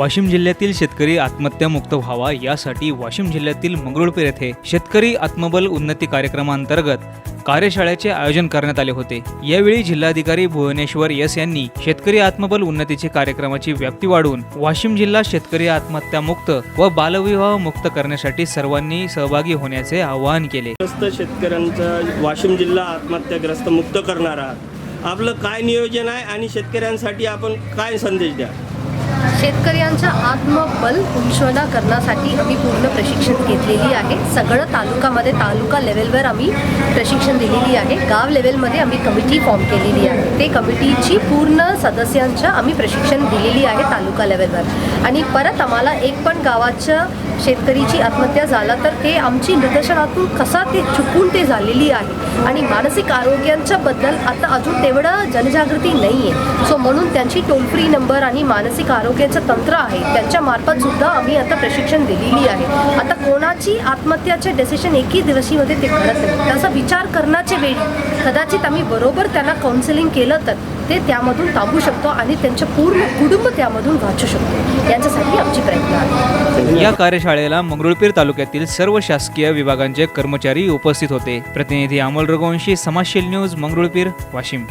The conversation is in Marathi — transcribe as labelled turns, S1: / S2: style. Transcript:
S1: वाशिम जिल्ह्यातील शेतकरी आत्महत्यामुक्त व्हावा यासाठी वाशिम जिल्ह्यातील मंगरुळपीर येथे शेतकरी आत्मबल उन्नती कार्यक्रमांतर्गत कार्यशाळेचे आयोजन करण्यात आले होते. यावेळी जिल्हाधिकारी भुवनेश्वर यस यांनी शेतकरी आत्मबल उन्नतीचे कार्यक्रमाची व्याप्ती वाढवून वाशिम जिल्हा शेतकरी आत्महत्या मुक्त व बालविवाह मुक्त करण्यासाठी सर्वांनी सहभागी होण्याचे आवाहन केले.
S2: शेतकऱ्यांचा वाशिम जिल्हा आत्महत्याग्रस्त मुक्त करणारा आपलं काय नियोजन आहे आणि शेतकऱ्यांसाठी आपण काय संदेश द्या?
S3: शेतकऱ्यांच्या आत्मबल उंचवणा करण्यासाठी आम्ही पूर्ण प्रशिक्षण घेतलेली आहे. सगळं तालुकामध्ये तालुका लेवलवर आम्ही प्रशिक्षण दिलेली आहे. गाव लेवलमध्ये आम्ही कमिटी फॉर्म केलेली आहे. ते कमिटीची पूर्ण सदस्यांच्या आम्ही प्रशिक्षण दिलेली आहे तालुका लेवलवर आणि परत आम्हाला एक पण गावाचं शेतकरीची आत्महत्या झाला तर ते आमची निदर्शनातून कसा ते चुकून ते झालेली आहे. आणि मानसिक आरोग्यांच्या बद्दल आता अजून तेवढं जनजागृती नाही आहे सो म्हणून त्यांची टोल फ्री नंबर आणि मानसिक आरोग्याचं तंत्र आहे त्यांच्या मार्फत सुद्धा आम्ही आता प्रशिक्षण दिलेली आहे. आता कोणाची आत्महत्याचे डिसिशन एकही दिवशीमध्ये ते करत नाही. त्याचा विचार करण्याचे वेळी कदाचित आम्ही बरोबर त्यांना काउन्सिलिंग केलं तर. ते त्यामधून थांबू शकतो आणि त्यांचं पूर्ण कुटुंब त्यामधून वाचू शकतो. याच्यासाठी आमची प्रयत्न आहे.
S1: या कार्यशाळेला मंगरुळपीर तालुक्यातील सर्व शासकीय विभागांचे कर्मचारी उपस्थित होते. प्रतिनिधी अमोल रघुवंशी समाजशील न्यूज मंगरुळपीर वाशिम.